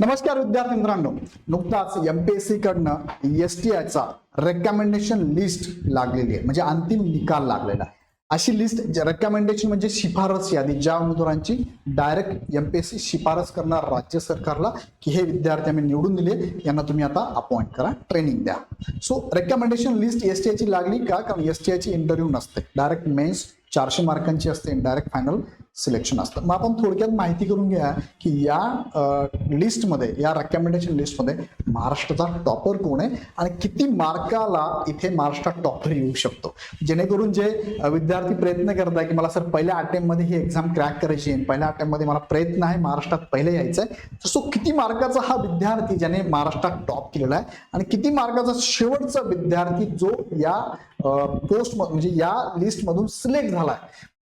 नमस्कार विद्यार्थी मित्रांनो. नुकताच एमपीएससी कडनं एस टी आयचा रेकमेंडेशन लिस्ट लागलेली आहे. म्हणजे अंतिम निकाल लागलेला आहे. अशी लिस्ट रेकमेंडेशन म्हणजे शिफारस यादी ज्या उमेदवारांची डायरेक्ट एमपीएससी शिफारस करणार राज्य सरकारला की हे विद्यार्थी आम्ही निवडून दिले यांना तुम्ही आता अपॉइंट करा ट्रेनिंग द्या. So recommendation list S T आयची लागली का? कारण एस टी आयची इंटरव्ह्यू नसते. डायरेक्ट मेन्स चारशे मार्कांची असते डायरेक्ट फायनल सिलेक्शन असतं. मग आपण थोडक्यात माहिती करून घ्या की या लिस्टमध्ये या रेकमेंडेशन लिस्टमध्ये महाराष्ट्राचा टॉपर कोण आहे आणि किती मार्काला इथे महाराष्ट्रात टॉपर येऊ शकतो. जेणेकरून जे विद्यार्थी प्रयत्न करत आहे की मला सर पहिल्या अटेम्प्टमध्ये ही एक्झाम क्रॅक करायची आहे. पहिल्या अटेम्प्टमध्ये मला प्रयत्न आहे महाराष्ट्रात पहिले यायचं आहे तर सो किती मार्काचा हा विद्यार्थी ज्याने महाराष्ट्रात टॉप केलेला आहे आणि किती मार्काचा शेवटचा विद्यार्थी जो या पोस्ट म्हणजे या लिस्टमधून सिलेक्ट झालाय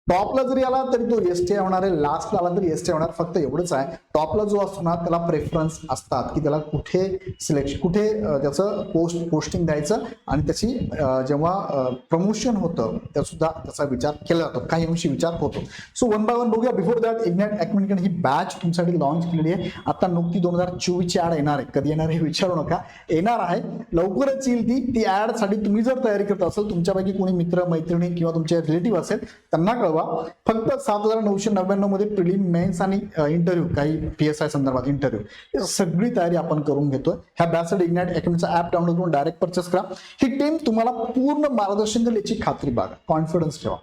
टॉपला जरी आला तरी तो एस टी होणार आहे. लास्टला आला तरी एस टी होणार. फक्त एवढंच आहे. टॉपला जो असतो ना त्याला प्रेफरन्स असतात की त्याला कुठे सिलेक्शन कुठे त्याचं पोस्ट पोस्टिंग द्यायचं आणि त्याची जेव्हा प्रमोशन होतं त्या सुद्धा त्याचा विचार केला जातो. काही अंशी विचार होतो. सो वन बाय वन बघूया. बिफोर दॅट इग्नॅट ॲकमेंटकडे ही बॅच तुमच्यासाठी लॉन्च केलेली आहे. आता नुकती दोन हजार चोवीसची ॲड येणार आहे. कधी येणार हे विचारू नका. येणार आहे. लवकरच येईल ती. ती ॲडसाठी तुम्ही जर तयारी करत असाल तुमच्यापैकी कोणी मित्र मैत्रिणी किंवा तुमचे रिलेटिव्ह असेल त्यांना कळवा. फक्त सात हजार नऊशे नव्याण्णवमध्ये प्रिलिम मेन्स आणि इंटरव्ह्यू काही पी एस आय संदर्भात इंटरव्ह्यू सगळी तयारी आपण करून घेतोय. ह्या बॅसड इग्नाइट अकॅडमीचा ऍप डाउनलोड करून डायरेक्ट परचेस करा. ही टीम तुम्हाला पूर्ण मार्गदर्शन देईल याची खात्री बाळगा कॉन्फिडन्स ठेवा.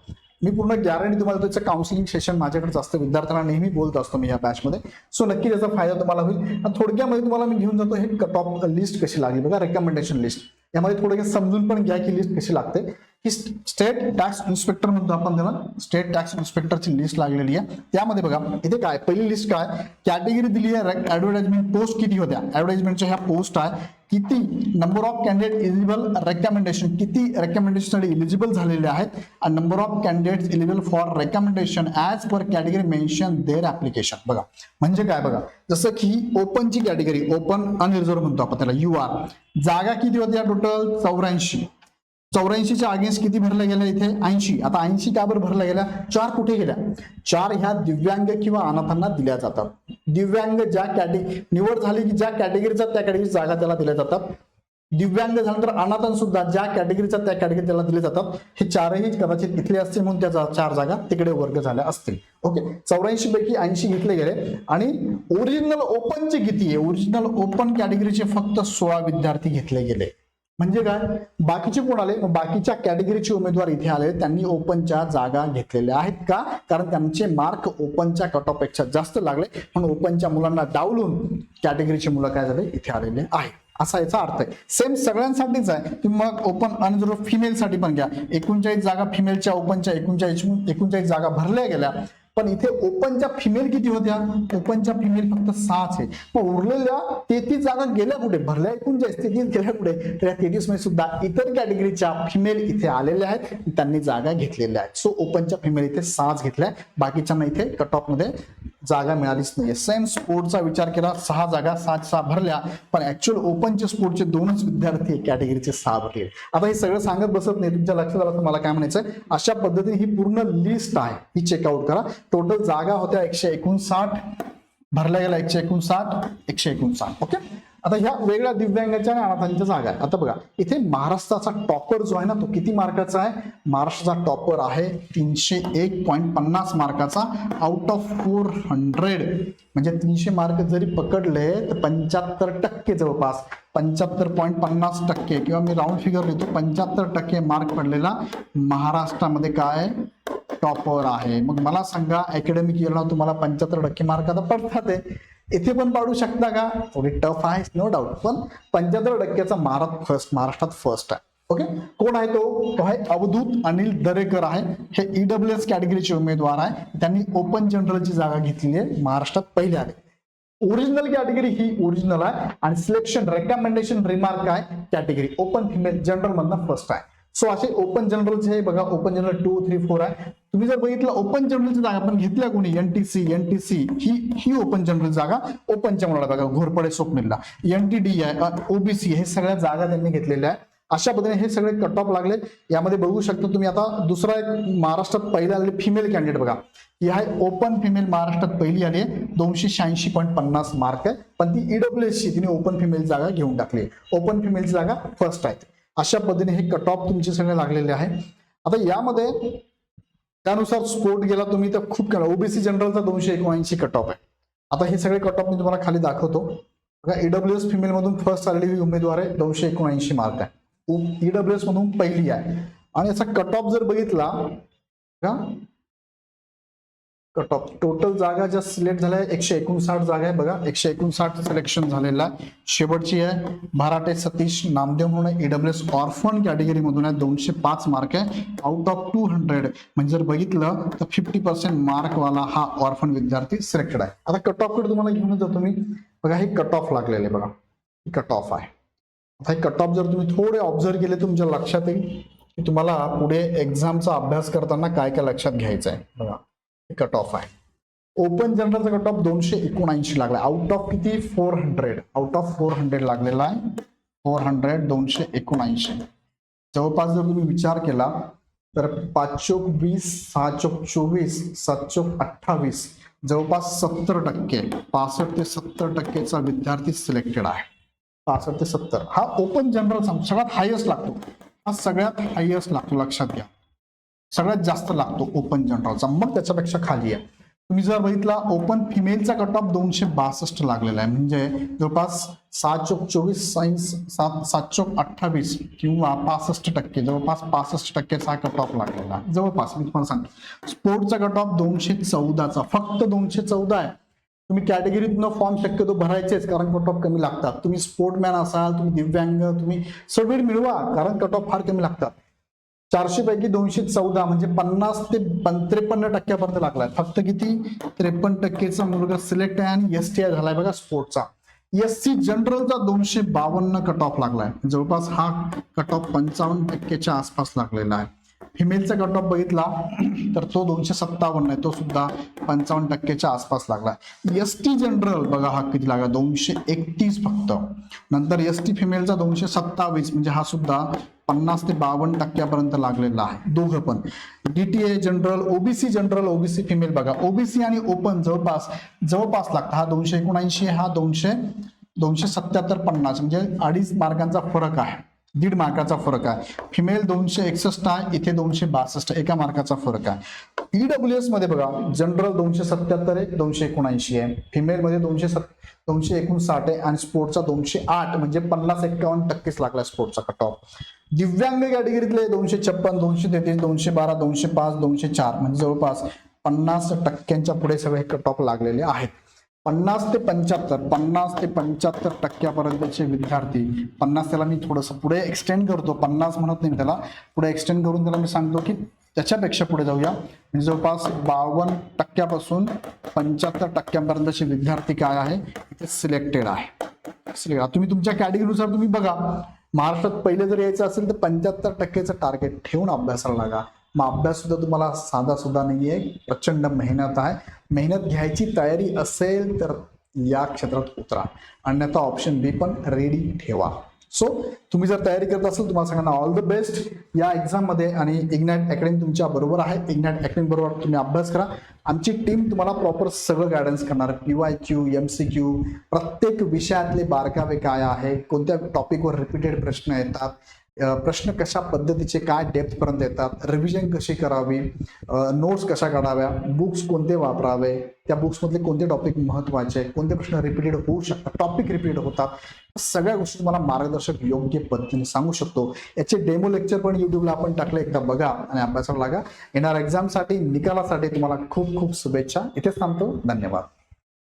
मी पूर्ण गॅरंटी तुम्हाला त्याचं काउन्सिलिंग सेशन माझ्याकडे असतं. विद्यार्थ्यांना नेहमी बोलत असतो मी या बॅचमध्ये सो नक्की त्याचा फायदा तुम्हाला होईल. आणि थोडक्यामध्ये तुम्हाला मी घेऊन जातो हे टॉप लिस्ट कशी लागली बघा. रेकमेंडेशन लिस्ट यामध्ये थोडक्यात समजून पण घ्या की लिस्ट कशी लागते. ही स्टेट टॅक्स इन्स्पेक्टर म्हणतो आपण त्याला. स्टेट टॅक्स इन्स्पेक्टरची लिस्ट लागलेली आहे. त्यामध्ये बघा इथे काय पहिली लिस्ट काय? कॅटेगरी दिली आहे ऍडव्हर्टाइजमेंट पोस्ट किती होत्या? ऍडव्हर्टाइजमेंटच्या ह्या पोस्ट आहे किती number of candidate eligible recommendation किती रेकमेंडेशनसाठी इलिजिबल झालेले आहेत? आणि number of candidate eligible for recommendation as per category mention there application बघा म्हणजे काय बघा? जसं की ओपनची कॅटेगरी ओपन अनरिझर्व म्हणतो आपण त्याला. यू आर जागा किती होत्या टोटल चौऱ्याऐंशी. चौऱ्याऐंशीच्या अगेन्स्ट किती भरल्या गेल्या इथे? ऐंशी. आता ऐंशी का भरल्या गेल्या? चार कुठे गेल्या? चार ह्या दिव्यांग किंवा अनाथांना दिल्या जातात. दिव्यांग ज्या कॅटे निवड झाली की ज्या कॅटेगरीचा त्या कॅटेगरी जागा त्याला दिल्या जातात. दिव्यांग झाल्यानंतर अनाथां सुद्धा ज्या कॅटेगरीचा त्या कॅटेगरी त्याला दिले जातात हे चारही कदाचित इथले असतील म्हणून त्या चार जागा तिकडे वर्ग झाल्या असतील. ओके. चौऱ्याऐंशी पैकी ऐंशी घेतले गेले. आणि ओरिजिनल ओपनचे किती आहे? ओरिजिनल ओपन कॅटेगरीचे फक्त सोळा विद्यार्थी घेतले गेले. म्हणजे काय? बाकीचे कोण आले? बाकीच्या कॅटेगरीचे उमेदवार इथे आले. त्यांनी ओपनच्या जागा घेतलेल्या आहेत का? कारण त्यांचे मार्क ओपनच्या कट ऑफपेक्षा जास्त लागले. म्हणून ओपनच्या मुलांना डावलून कॅटेगरीचे मुलं काय झाले? इथे आलेले आहेत. असा याचा अर्थ आहे. सेम सगळ्यांसाठीच आहे. तुम्ही मग ओपन आणि जर फिमेलसाठी पण घ्या. एकोणचाळीस जागा फिमेलच्या ओपनच्या एकोणचाळीस एकोणचाळीस जागा भरल्या गेल्या. पण इथे ओपनच्या फिमेल किती होत्या? ओपनच्या फिमेल फक्त सहाच आहे मग उरलेल्या तेहतीस जागा गेल्या कुठे? भरल्या एकोणचाळीस तेहतीस गेल्या कुठे? तर या तेहतीसमध्ये सुद्धा इतर कॅटेगरीच्या फिमेल इथे आलेल्या आहेत. त्यांनी जागा घेतलेल्या आहेत. सो ओपनच्या फिमेल इथे सहाच घेतल्या बाकीच्यांना इथे कट ऑफमध्ये जागा मिळालीच नाही सेम स्पोर्टचा विचार केला सहा जागा सात सहा भरल्या पण ऍक्च्युअल ओपनचे स्पोर्टचे दोनच विद्यार्थी कॅटेगरीचे सहा भरले. आता हे सगळं सांगत बसत नाही तुमच्या लक्षात आलं तर मला काय म्हणायचं अशा पद्धतीने ही पूर्ण लिस्ट आहे. ही चेकआउट करा. टोटल जागा होत्या एकशे एकोणसाठ भरल्या गेल्या एकशे एकोणसाठ एकशे एकोणसाठ. ओके आता ह्या वेगळ्या दिव्यांगाच्या आणि अनाथांच्या जागा आहे आता बघा इथे महाराष्ट्राचा टॉपर जो आहे ना तो किती मार्काचा आहे? महाराष्ट्राचा टॉपर आहे तीनशे एक पॉईंट पन्नास मार्काचा. आउट ऑफ फोर हंड्रेड म्हणजे तीनशे मार्क जरी पकडले तर पंच्याहत्तर टक्के जवळपास पंच्याहत्तर पॉईंट पन्नास टक्के किंवा मी राऊंड फिगर लिहितो पंच्याहत्तर टक्के मार्क पडलेला महाराष्ट्रामध्ये काय? टॉपर आहे. मग मला सांगा अकॅडमिक इयरला तुम्हाला पंच्याहत्तर टक्के मार्क आता पडतात आहे. इथे पण पाडू शकता का? थोडी टफ आहे नो डाऊट पण पंच्याहत्तर टक्क्याचा महाराष्ट्र फर्स्ट महाराष्ट्रात फर्स्ट आहे. ओके कोण आहे तो? तो आहे अवधूत अनिल दरेकर आहे. हे ईडब्ल्यू एस कॅटेगरीचे उमेदवार आहे. त्यांनी ओपन जनरलची जागा घेतली आहे. महाराष्ट्रात पहिले आले. ओरिजिनल कॅटेगरी ही ओरिजिनल आहे. आणि सिलेक्शन रेकमेंडेशन रिमार्क आहे. कॅटेगरी ओपन फिमेल जनरल मधनं फर्स्ट आहे. सो असे ओपन जनरलचे हे बघा open general two three four आहे. तुम्ही जर बघितलं ओपन जनरलची जागा पण घेतल्या कोणी? एनटीसी एनटीसी ही ही ओपन जनरल जागा ओपनच्या मुलाला बघा घोरपडे स्वप्नीलला. एनटीडी आहे ओबीसी हे सगळ्या जागा त्यांनी घेतलेल्या आहे अशा पद्धतीने हे सगळे कट ऑफ लागले यामध्ये बघू शकता तुम्ही आता दुसरा एक महाराष्ट्रात पहिला आलेली फिमेल कॅन्डिडेट बघा. ही आहे ओपन फिमेल महाराष्ट्रात पहिली आली आहे. दोनशे शहाऐंशी पॉईंट पन्नास मार्क आहे. पण ती ईडब्ल्यू ची तिने ओपन फिमेल जागा घेऊन टाकली ओपन फिमेलची जागा फर्स्ट आहे. अशा पद्धतीने हे कट ऑफ तुमचे सगळे लागलेले आहे. आता यामध्ये त्यानुसार स्पोर्ट गेला तुम्ही तर खूप केला. ओबीसी जनरलचा दोनशे एकोणऐंशी कट ऑफ आहे. आता हे सगळे कट ऑफ मी तुम्हाला खाली दाखवतो. बघा ईडब्ल्यू एस फिमेल मधून फर्स्ट आलेली उमेदवार आहे दोनशे एकोणऐंशी मार्क आहे. ईडब्ल्यू एस मधून पहिली आहे. आणि याचा कट ऑफ जर बघितला का कट ऑफ टोटल जागा ज्या सिलेक्ट झाल्या एकशे एकोणसाठ जागा आहे बघा. एकशे एकोणसाठ सिलेक्शन झालेलं आहे. शेवटची आहे भराटे सतीश नामदेव म्हणून ईडब्ल्यू एस ऑर्फन कॅटेगरी मधून आहे. दोनशे पाच मार्क आहे. आउट ऑफ टू हंड्रेड म्हणजे जर बघितलं तर फिफ्टी पर्सेंट मार्क वाला हा ऑर्फन विद्यार्थी सिलेक्टेड आहे. आता कट ऑफकडे तुम्हाला घेऊन जातो मी बघा हे कट ऑफ लागलेले बघा. कट ऑफ आहे. आता हे कट ऑफ जर तुम्ही थोडे ऑब्झर्व केले तुमच्या लक्षात येईल की तुम्हाला पुढे एक्झामचा अभ्यास करताना काय काय लक्षात घ्यायचं आहे. बघा. कट ऑफ आहे. ओपन जनरलचा कट ऑफ दोनशे एकोणऐंशी लागला. आउट ऑफ किती? Four hundred out of four hundred लागलेला आहे. फोर हंड्रेड दोनशे एकोणऐंशी. जवळपास जर तुम्ही विचार केला तर पाच चोक वीस सहा चोक चोवीस सात चोक अठ्ठावीस जवळपास सत्तर टक्के पासष्ट ते सत्तर टक्केचा विद्यार्थी सिलेक्टेड आहे. पासष्ट ते सत्तर. हा ओपन जनरल सगळ्यात हायस्ट लागतो. हा सगळ्यात हायस्ट लागतो. लक्षात घ्या. सगळ्यात जास्त लागतो ओपन जनरलचा मग त्याच्यापेक्षा खाली आहे. तुम्ही जर बघितला ओपन फिमेलचा कट ऑफ दोनशे बासष्ट लागलेला आहे. म्हणजे जवळपास सात चोक चोवीस सायन्स सात सात चोक अठ्ठावीस किंवा पासष्ट टक्के जवळपास पासष्ट टक्केचा हा कट ऑफ लागलेला आहे. जवळपास मी तुम्हाला सांगतो. स्पोर्टचा कट ऑफ दोनशे चौदाचा फक्त दोनशे चौदा आहे. तुम्ही कॅटेगरीतनं फॉर्म शक्यतो भरायचेच कारण कट ऑफ कमी लागतात. तुम्ही स्पोर्टमॅन असाल तुम्ही दिव्यांग तुम्ही सगळे मिळवा कारण कट ऑफ फार कमी लागतात. चारशे पैकी दोनशे चौदा म्हणजे पन्नास ते त्रेपन्न टक्क्यापर्यंत लागलाय. फक्त किती? त्रेपन्न टक्केचा मुलगा सिलेक्ट आहे आणि एस टी आय झालाय बघा स्पोर्टचा एस सी जनरलचा दोनशे बावन्न कट ऑफ लागलाय. जवळपास हा कट ऑफ पंचावन्न टक्केच्या आसपास लागलेला आहे. फिमेलचा कट ऑफ बघितला तर तो दोनशे सत्तावन्न आहे. तो सुद्धा पंचावन्न टक्केच्या आसपास लागला एस टी जनरल बघा हा किती लागला? दोनशे एकतीस फक्त. नंतर एस टी फिमेलचा दोनशे सत्तावीस म्हणजे हा सुद्धा पन्नास ते बावन्न टक्क्यापर्यंत लागलेला आहे. दोघं पण. DTA general OBC general OBC female बघा. ओबीसी आणि ओपन जवळपास जवळपास लागतं. हा दोनशे एकोणऐंशी हा दोनशे दोनशे सत्याहत्तर पन्नास. म्हणजे अडीच मार्कांचा फरक आहे. दीड मार्काचा फरक आहे. फिमेल दोनशे एकसष्ट आहे इथे दोनशे बासष्ट. एका मार्काचा फरक आहे. ईडब्ल्यू एसमध्ये बघा जनरल दोनशे सत्याहत्तर आहे दोनशे एकोणऐंशी आहे. फिमेल मध्ये दोनशे सत् दोनशे एकोणसाठ आहे आणि स्पोर्टचा दोनशे आठ म्हणजे पन्नास एक्कावन्न टक्केच लागला स्पोर्टचा कट ऑफ दिव्यांग कॅटेगरीतले दोनशे छप्पन दोनशे तेहतीस दोनशे बारा दोनशे पाच दोनशे चार म्हणजे जवळपास पन्नास टक्क्यांच्या पुढे सगळे कट ऑफ लागलेले आहेत. पन्नास ते पंच्याहत्तर पन्नास ते पंच्याहत्तर टक्क्यापर्यंतचे विद्यार्थी पन्नास त्याला मी थोडंसं पुढे एक्सटेंड करतो. पन्नास म्हणत नाही त्याला. पुढे एक्सटेंड करून त्याला मी सांगतो की त्याच्यापेक्षा पुढे जाऊया. म्हणजे जवळपास बावन्न टक्क्यापासून पंच्याहत्तर टक्क्यापर्यंतचे विद्यार्थी काय आहे? इथे सिलेक्टेड आहे. सिलेक्ट तुम्ही तुमच्या कॅटेगरीनुसार तुम्ही बघा. महाराष्ट्रात पहिले जर यायचं असेल तर पंच्याहत्तर टक्केचं टार्गेट ठेवून अभ्यासाला लागा. मग अभ्यास सुद्धा तुम्हाला साधा सुद्धा नाहीये. प्रचंड मेहनत आहे. मेहनत घ्यायची तयारी असेल तर या क्षेत्रात उतरा. अन्यथा ऑप्शन बी पण रेडी ठेवा. सो तुम्ही जर तयारी करत असाल तुम्हाला सगळ्यांना ऑल द बेस्ट या एक्झाममध्ये आणि इग्नॅट अकॅडमी तुमच्या बरोबर आहे. इग्नॅट अकॅडमी बरोबर तुम्ही अभ्यास करा. आमची टीम तुम्हाला प्रॉपर सगळं गायडन्स करणार. P Y Q M C Q प्रत्येक विषयातले बारकावे काय आहे कोणत्या टॉपिकवर रिपीटेड प्रश्न येतात प्रश्न कशा पद्धतीचे काय डेप्थपर्यंत येतात? रिव्हिजन कशी करावी? नोट्स कशा काढाव्या? बुक्स कोणते वापरावे? त्या बुक्समधले कोणते टॉपिक महत्त्वाचे? कोणते प्रश्न रिपीटेड होऊ शकतात टॉपिक रिपीट होतात? सगळ्या गोष्टी तुम्हाला मार्गदर्शक योग्य पद्धतीने सांगू शकतो. याचे डेमो लेक्चर पण युट्यूबला आपण टाकले. एकदा बघा आणि अभ्यासाला लागा. येणार एक्झामसाठी निकालासाठी तुम्हाला खूप खूप शुभेच्छा. इथेच थांबतो. धन्यवाद.